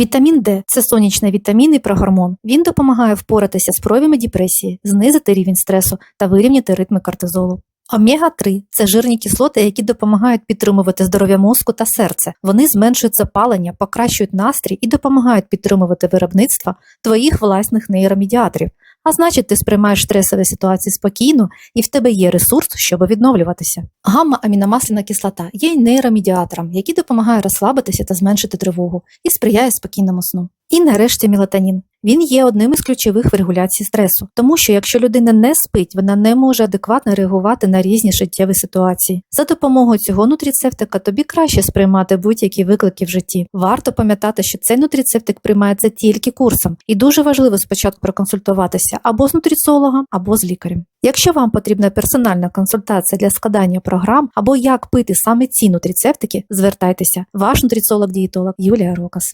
Вітамін Д це сонячний вітамін і прогормон. Він допомагає впоратися з проявами депресії, знизити рівень стресу та вирівняти ритми кортизолу. Омега 3 це жирні кислоти, які допомагають підтримувати здоров'я мозку та серця. Вони зменшують запалення, покращують настрій і допомагають підтримувати виробництво твоїх власних нейромедіаторів. А значить, ти сприймаєш стресові ситуації спокійно і в тебе є ресурс, щоб відновлюватися. Гамма-аміномасляна кислота є нейромедіатором, який допомагає розслабитися та зменшити тривогу і сприяє спокійному сну. І нарешті мелатонін. Він є одним із ключових в регуляції стресу, тому що якщо людина не спить, вона не може адекватно реагувати на різні життєві ситуації. За допомогою цього нутріцептика тобі краще сприймати будь-які виклики в житті. Варто пам'ятати, що цей нутріцептик приймається тільки курсом, і дуже важливо спочатку проконсультуватися або з нутриціологом, або з лікарем. Якщо вам потрібна персональна консультація для складання програм або як пити саме ці нутріцептики, звертайтеся. Ваш нутриціолог-дієтолог Юлія Рокас.